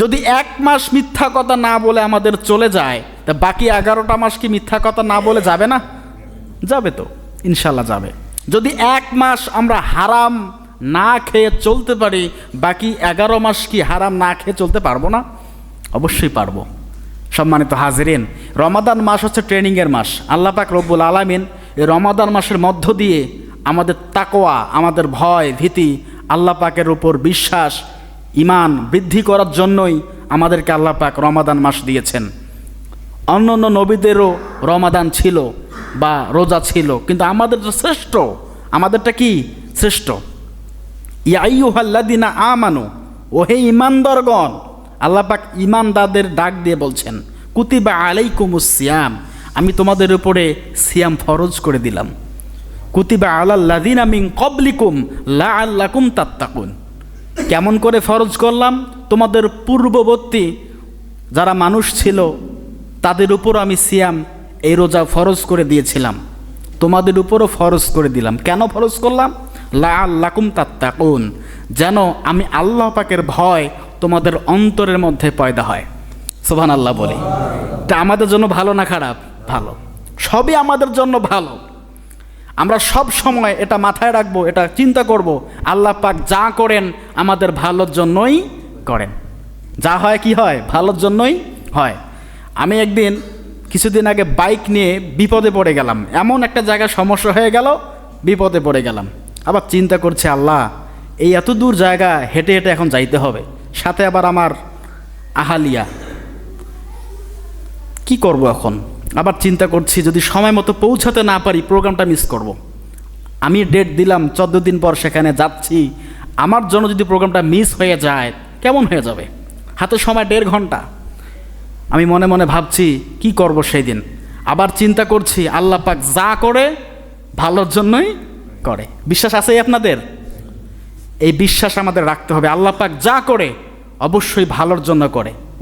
যদি এক মাস মিথ্যা কথা না বলে আমাদের চলে যায়, তা বাকি এগারোটা মাস কি মিথ্যা কথা না বলে যাবে না? যাবে তো, ইনশাল্লাহ যাবে। যদি এক মাস আমরা হারাম না খেয়ে চলতে পারি, বাকি এগারো মাস কি হারাম না খেয়ে চলতে পারব না? অবশ্যই পারব। সম্মানিত হাজিরিন, রমাদান মাস হচ্ছে ট্রেনিংয়ের মাস। আল্লাহ পাক রব্বুল আলামিন এই রমাদান মাসের মধ্য দিয়ে আমাদের তাকোয়া আমাদের ভয়, ভীতি আল্লাপাকের উপর বিশ্বাস ইমান বৃদ্ধি করার জন্যই আমাদেরকে আল্লাহ পাক রমাদান মাস দিয়েছেন। অন্য অন্য নবীদেরও রমাদান ছিল বা রোজা ছিল, কিন্তু আমাদের তো শ্রেষ্ঠ। আমাদেরটা কি? শ্রেষ্ঠ। ইয়াইয়ুহাল্লাদিনা আমানু, ওহে ইমানদারগণ আল্লাহ পাক ইমানদারদের ডাক দিয়ে বলছেন, কুতিবা আলাইকুমুস সিয়াম, আমি তোমাদের উপরে সিয়াম ফরজ করে দিলাম। কুতিবা আলাল্লাদিনা মিন কবলিকুম লা আল্লাকুম তাত্তাকুন। কেমন করে ফরজ করলাম? তোমাদের পূর্ববর্তী যারা মানুষ ছিল, তাদের উপর আমি সিয়াম, এই রোজা ফরজ করে দিয়েছিলাম। তোমাদের উপরও ফরজ করে দিলাম। কেন ফরজ করলাম? লা আল্লাকুম তাত্তাকুন, যেন আমি আল্লাহ পাকের ভয় তোমাদের অন্তরের মধ্যে পয়দা হয়। সোভান আল্লাহ বলে। তা আমাদের জন্য ভালো না খারাপ? ভালো। সবই আমাদের জন্য ভালো। আমরা সব সময় এটা মাথায় রাখব, এটা চিন্তা করব, আল্লাহ পাক যা করেন আমাদের ভালোর জন্যই করেন। যা হয় কি হয়? ভালোর জন্যই হয়। আমি একদিন কিছুদিন আগে বাইক নিয়ে বিপদে পড়ে গেলাম। এমন একটা জায়গায় সমস্যা হয়ে গেল, বিপদে পড়ে গেলাম। আবার চিন্তা করছে, আল্লাহ, এই এত দূর জায়গা হেঁটে হেঁটে এখন যাইতে হবে। সাথে আবার আমার আহালিয়া। কি করব এখন? আবার চিন্তা করছি, যদি সময় মতো পৌঁছাতে না পারি প্রোগ্রামটা মিস করব। আমি ডেট দিলাম, চোদ্দ দিন পর সেখানে যাচ্ছি। আমার জন্য যদি প্রোগ্রামটা মিস হয়ে যায়, কেমন হয়ে যাবে? হাতে সময় দেড় ঘণ্টা। আমি মনে মনে ভাবছি, কি করব সেই দিন আবার চিন্তা করছি, আল্লাহ পাক যা করে, ভালোর জন্যই করে। বিশ্বাস আছে আপনাদের? এই বিশ্বাস আমাদের রাখতে হবে। আল্লাহ পাক যা করে, অবশ্যই ভালোর জন্য করে।